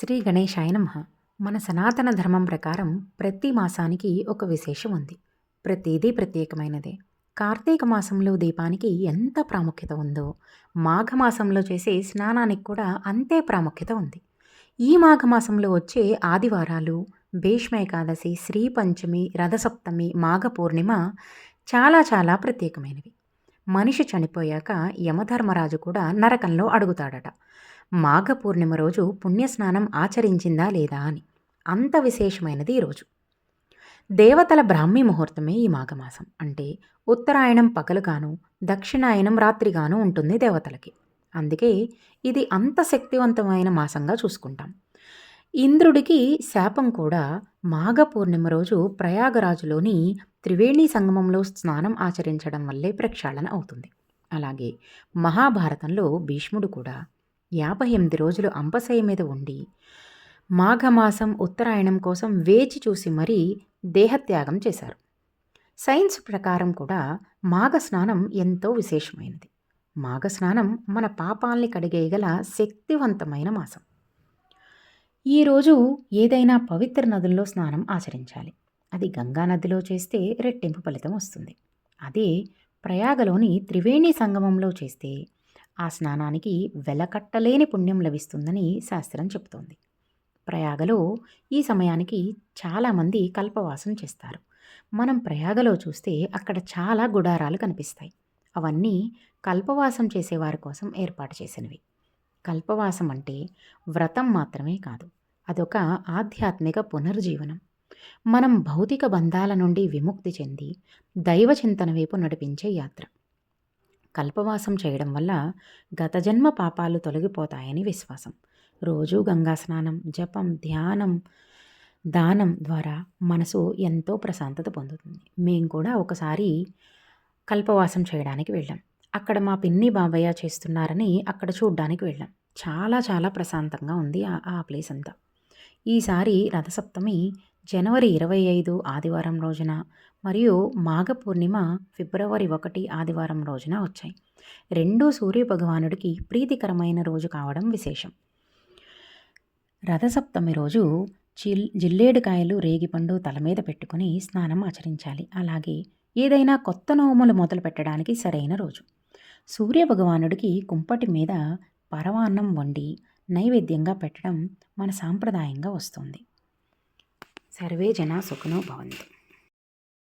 శ్రీ గణేశాయ నమ. మన సనాతన ధర్మం ప్రకారం ప్రతి మాసానికి ఒక విశేషం ఉంది. ప్రతిదీ ప్రత్యేకమైనదే. కార్తీక మాసంలో దీపానికి ఎంత ప్రాముఖ్యత ఉందో మాఘమాసంలో చేసే స్నానానికి కూడా అంతే ప్రాముఖ్యత ఉంది. ఈ మాఘమాసంలో వచ్చే ఆదివారాలు భీష్మ ఏకాదశి శ్రీ పంచమి రథసప్తమి మాఘ పూర్ణిమ చాలా చాలా ప్రత్యేకమైనవి. మనిషి చనిపోయాక యమధర్మరాజు కూడా నరకంలో అడుగుతాడట. మాఘ పూర్ణిమ రోజు పుణ్యస్నానం ఆచరించిందా లేదా అని. అంత విశేషమైనది ఈరోజు దేవతల బ్రాహ్మీ ముహూర్తమే ఈ మాఘమాసం. అంటే ఉత్తరాయణం పగలుగాను దక్షిణాయనం రాత్రిగాను ఉంటుంది దేవతలకి. అందుకే ఇది అంత శక్తివంతమైన మాసంగా చూసుకుంటాం. ఇంద్రుడికి శాపం కూడా మాఘ పూర్ణిమ రోజు ప్రయాగరాజులోని త్రివేణి సంగమంలో స్నానం ఆచరించడం వల్లే ప్రక్షాళన అవుతుంది. అలాగే మహాభారతంలో భీష్ముడు కూడా యాభై ఎనిమిది రోజులు అంపశయ్య మీద ఉండి మాఘమాసం ఉత్తరాయణం కోసం వేచి చూసి మరీ దేహత్యాగం చేశారు. సైన్స్ ప్రకారం కూడా మాఘ స్నానం ఎంతో విశేషమైనది. మాఘ స్నానం మన పాపాల్ని కడిగేయగల శక్తివంతమైన మాసం. ఈరోజు ఏదైనా పవిత్ర నదుల్లో స్నానం ఆచరించాలి. అది గంగా నదిలో చేస్తే రెట్టింపు ఫలితం వస్తుంది. అదే ప్రయాగలోని త్రివేణి సంగమంలో చేస్తే ఆ స్నానానికి వెలకట్టలేని పుణ్యం లభిస్తుందని శాస్త్రం చెబుతోంది. ప్రయాగలో ఈ సమయానికి చాలామంది కల్పవాసం చేస్తారు. మనం ప్రయాగలో చూస్తే అక్కడ చాలా గుడారాలు కనిపిస్తాయి. అవన్నీ కల్పవాసం చేసేవారి కోసం ఏర్పాటు చేసినవి. కల్పవాసం అంటే వ్రతం మాత్రమే కాదు అదొక ఆధ్యాత్మిక పునర్జీవనం. మనం భౌతిక బంధాల నుండి విముక్తి చెంది దైవ చింతన వైపు నడిపించే యాత్ర. కల్పవాసం చేయడం వల్ల గత జన్మ పాపాలు తొలగిపోతాయని విశ్వాసం. రోజూ గంగా స్నానం జపం ధ్యానం దానం ద్వారా మనసు ఎంతో ప్రశాంతత పొందుతుంది. మేము కూడా ఒకసారి కల్పవాసం చేయడానికి వెళ్ళాం. అక్కడ మా పిన్ని బాబయ్య చేస్తున్నారని అక్కడ చూడ్డానికి వెళ్ళాం. చాలా చాలా ప్రశాంతంగా ఉంది ఆ ప్లేస్ అంతా. ఈసారి రథసప్తమి జనవరి ఇరవై ఐదు ఆదివారం రోజున మరియు మాఘ పూర్ణిమ ఫిబ్రవరి ఒకటి ఆదివారం రోజున వచ్చాయి. రెండూ సూర్య భగవానుడికి ప్రీతికరమైన రోజు కావడం విశేషం. రథసప్తమి రోజు చిల్ జిల్లేడుకాయలు రేగిపండు తల మీద పెట్టుకుని స్నానం ఆచరించాలి. అలాగే ఏదైనా కొత్త నోములు మొదలు పెట్టడానికి సరైన రోజు. సూర్య భగవానుడికి కుంపటి మీద పరవాన్నం వండి నైవేద్యంగా పెట్టడం మన సాంప్రదాయంగా వస్తుంది. సర్వే జనా సుఖనో భవంతు.